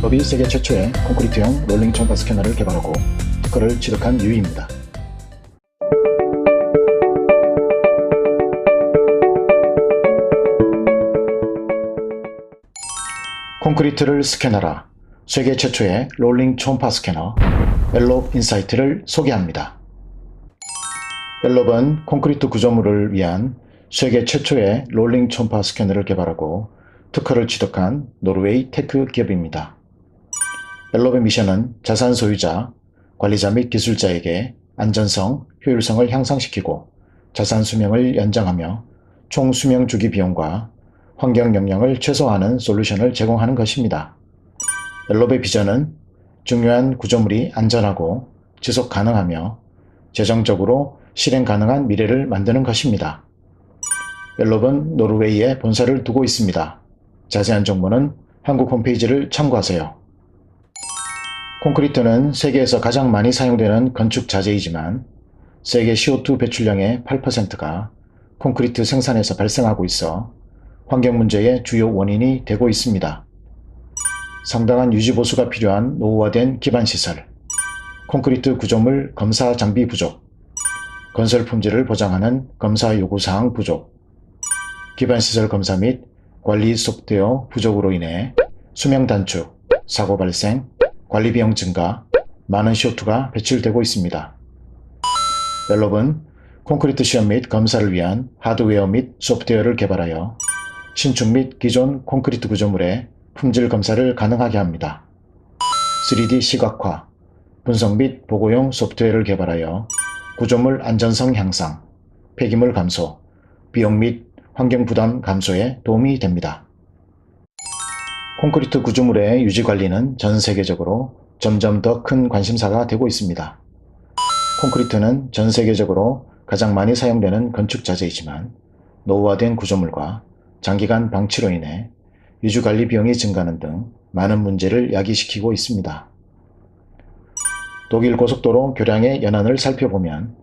법이 세계 최초의 콘크리트형 롤링 총파 스캐너를 개발하고 특허를 취득한 유이입니다. 콘크리트를 스캐너라 세계 최초의 롤링 초음파 스캐너 벨롭 인사이트를 소개합니다. 벨롭은 콘크리트 구조물을 위한 세계 최초의 롤링 초음파 스캐너를 개발하고 특허를 취득한 노르웨이 테크 기업입니다. 벨롭의 미션은 자산 소유자, 관리자 및 기술자에게 안전성, 효율성을 향상시키고 자산 수명을 연장하며 총 수명 주기 비용과 환경 영향을 최소화하는 솔루션을 제공하는 것입니다. 벨롭의 비전은 중요한 구조물이 안전하고 지속 가능하며 재정적으로 실행 가능한 미래를 만드는 것입니다. 벨롭은 노르웨이에 본사를 두고 있습니다. 자세한 정보는 한국 홈페이지를 참고하세요. 콘크리트는 세계에서 가장 많이 사용되는 건축 자재이지만 세계 CO2 배출량의 8%가 콘크리트 생산에서 발생하고 있어 환경 문제의 주요 원인이 되고 있습니다. 상당한 유지보수가 필요한 노후화된 기반시설, 콘크리트 구조물 검사 장비 부족, 건설 품질을 보장하는 검사 요구사항 부족, 기반시설 검사 및 관리 소프트웨어 부족으로 인해 수명 단축, 사고 발생, 관리 비용 증가, 많은 CO2가 배출되고 있습니다. 벨롭은 콘크리트 시험 및 검사를 위한 하드웨어 및 소프트웨어를 개발하여 신축 및 기존 콘크리트 구조물의 품질 검사를 가능하게 합니다. 3D 시각화, 분석 및 보고용 소프트웨어를 개발하여 구조물 안전성 향상, 폐기물 감소, 비용 및 환경 부담 감소에 도움이 됩니다. 콘크리트 구조물의 유지 관리는 전 세계적으로 점점 더 큰 관심사가 되고 있습니다. 콘크리트는 전 세계적으로 가장 많이 사용되는 건축 자재이지만 노후화된 구조물과 장기간 방치로 인해 유지 관리 비용이 증가하는 등 많은 문제를 야기시키고 있습니다. 독일 고속도로 교량의 연한을 살펴보면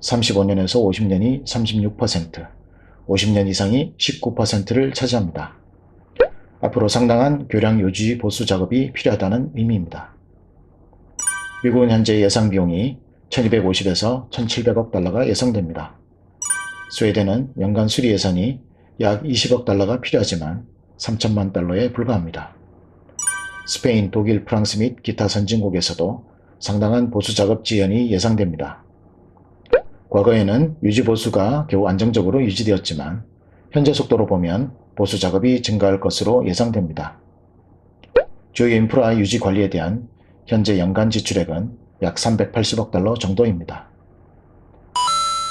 35년에서 50년이 36%, 50년 이상이 19%를 차지합니다. 앞으로 상당한 교량 유지 보수 작업이 필요하다는 의미입니다. 미국은 현재 예상 비용이 1250에서 1700억 달러가 예상됩니다. 스웨덴은 연간 수리 예산이 약 20억 달러가 필요하지만 3천만 달러에 불과합니다. 스페인, 독일, 프랑스 및 기타 선진국에서도 상당한 보수 작업 지연이 예상됩니다. 과거에는 유지 보수가 겨우 안정적으로 유지되었지만 현재 속도로 보면 보수 작업이 증가할 것으로 예상됩니다. 주요 인프라 유지 관리에 대한 현재 연간 지출액은 약 380억 달러 정도입니다.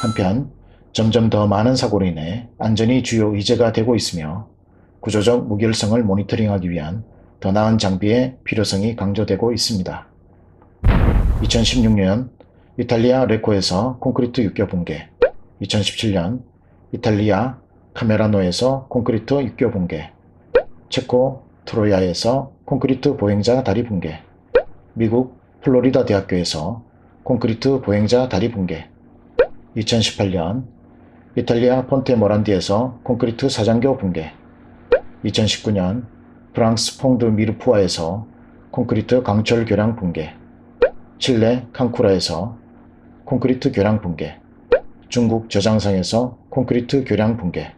한편 점점 더 많은 사고로 인해 안전이 주요 의제가 되고 있으며 구조적 무결성을 모니터링하기 위한 더 나은 장비의 필요성이 강조되고 있습니다. 2016년 이탈리아 레코에서 콘크리트 육교 붕괴, 2017년 이탈리아 카메라노에서 콘크리트 육교 붕괴, 체코 트로야에서 콘크리트 보행자 다리 붕괴, 미국 플로리다 대학교에서 콘크리트 보행자 다리 붕괴, 2018년 이탈리아 폰테 모란디에서 콘크리트 사장교 붕괴, 2019년 프랑스 퐁드 미르푸아에서 콘크리트 강철 교량 붕괴, 칠레 칸쿠라에서 콘크리트 교량 붕괴, 중국 저장성에서 콘크리트 교량 붕괴,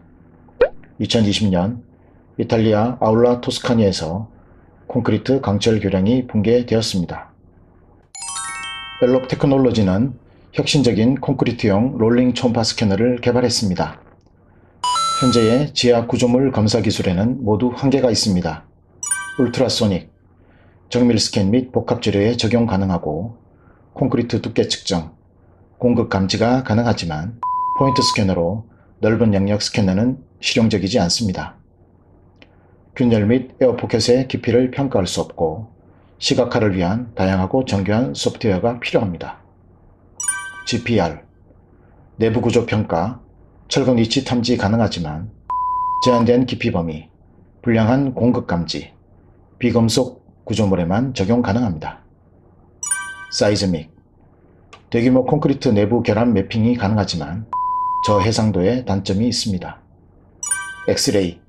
2020년 이탈리아 아울라 토스카니에서 콘크리트 강철 교량이 붕괴되었습니다. 벨롭 테크놀로지는 혁신적인 콘크리트용 롤링 초음파 스캐너를 개발했습니다. 현재의 지하 구조물 검사 기술에는 모두 한계가 있습니다. 울트라소닉, 정밀 스캔 및 복합 재료에 적용 가능하고 콘크리트 두께 측정, 공급 감지가 가능하지만 포인트 스캐너로 넓은 영역 스캐너는 실용적이지 않습니다. 균열 및 에어포켓의 깊이를 평가할 수 없고 시각화를 위한 다양하고 정교한 소프트웨어가 필요합니다. GPR, 내부 구조 평가, 철근 위치 탐지 가능하지만 제한된 깊이 범위, 불량한 공급 감지, 비금속 구조물에만 적용 가능합니다. 사이즈믹, 대규모 콘크리트 내부 결함 매핑이 가능하지만 저해상도의 단점이 있습니다. 엑스레이,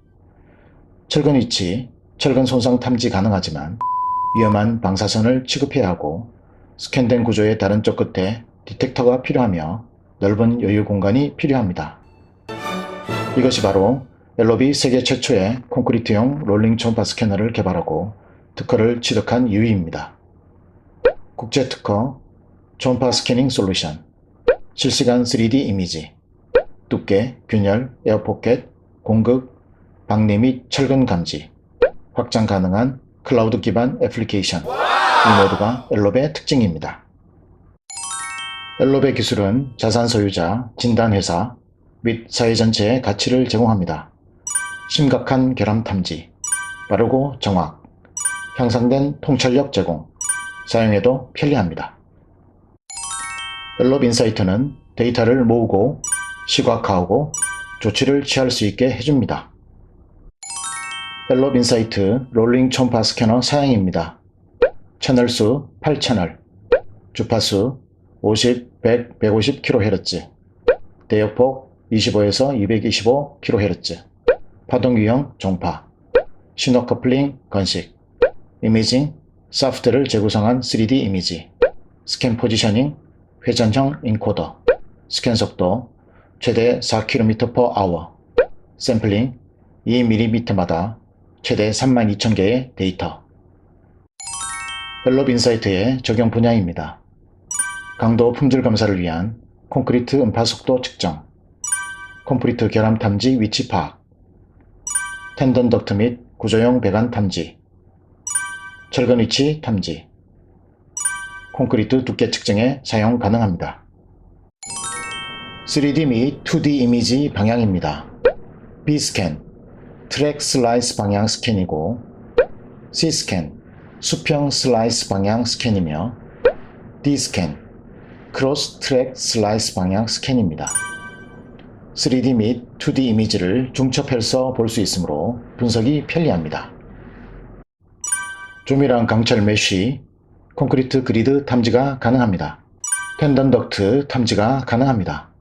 철근 위치, 철근 손상 탐지 가능하지만 위험한 방사선을 취급해야 하고 스캔된 구조의 다른 쪽 끝에 디텍터가 필요하며 넓은 여유 공간이 필요합니다. 이것이 바로 엘롭이 세계 최초의 콘크리트용 롤링 초음파 스캐너를 개발하고 특허를 취득한 이유입니다. 국제 특허 초음파 스캐닝 솔루션 실시간 3D 이미지 두께, 균열, 에어포켓, 공급, 방리 및 철근 감지 확장 가능한 클라우드 기반 애플리케이션 이 모두가 엘롭의 특징입니다. 엘롭의 기술은 자산 소유자, 진단회사 및 사회 전체에 가치를 제공합니다. 심각한 결함 탐지, 빠르고 정확, 향상된 통찰력 제공, 사용에도 편리합니다. 엘롭 인사이트는 데이터를 모으고 시각화하고 조치를 취할 수 있게 해줍니다. 엘롭 인사이트 롤링 초음파 스캐너 사양입니다. 채널 수 8채널, 주파수 50, 100, 150kHz, 대역폭 25에서 225kHz, 파동 유형 종파, 신호 커플링 건식, 이미징, 소프트를 재구성한 3D 이미지, 스캔 포지셔닝, 회전형 인코더, 스캔 속도 최대 4km/h, 샘플링 2mm마다 최대 32,000개의 데이터. 벨롭 인사이트의 적용 분야입니다. 강도 품질 검사를 위한 콘크리트 음파 속도 측정, 콘크리트 결함 탐지 위치 파악, 텐던 덕트 및 구조용 배관 탐지, 철근 위치 탐지, 콘크리트 두께 측정에 사용 가능합니다. 3D 및 2D 이미지 방향입니다. B스캔, 트랙 슬라이스 방향 스캔이고 C스캔, 수평 슬라이스 방향 스캔이며 D스캔, 크로스 트랙 슬라이스 방향 스캔입니다. 3D 및 2D 이미지를 중첩해서 볼 수 있으므로 분석이 편리합니다. 조밀한 강철 메쉬, 콘크리트 그리드 탐지가 가능합니다. 텐던 덕트 탐지가 가능합니다.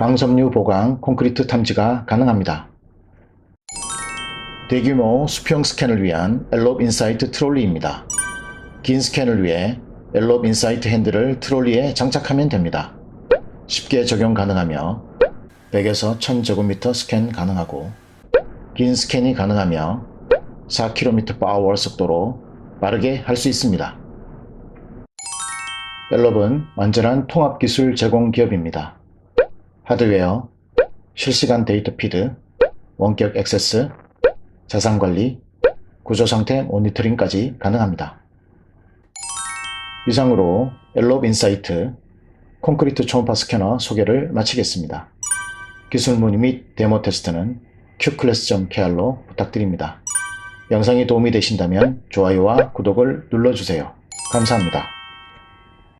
강섬유 보강 콘크리트 탐지가 가능합니다. 대규모 수평 스캔을 위한 엘롭 인사이트 트롤리입니다. 긴 스캔을 위해 엘롭 인사이트 핸들을 트롤리에 장착하면 됩니다. 쉽게 적용 가능하며 100에서 1000제곱미터 스캔 가능하고 긴 스캔이 가능하며 4km/h 속도로 빠르게 할 수 있습니다. 벨롭은 완전한 통합기술 제공 기업입니다. 하드웨어, 실시간 데이터 피드, 원격 액세스, 자산 관리, 구조 상태 모니터링까지 가능합니다. 이상으로 엘롭 인사이트 콘크리트 초음파 스캐너 소개를 마치겠습니다. 기술 문의 및 데모 테스트는 qclass.kr로 부탁드립니다. 영상이 도움이 되신다면 좋아요와 구독을 눌러주세요. 감사합니다.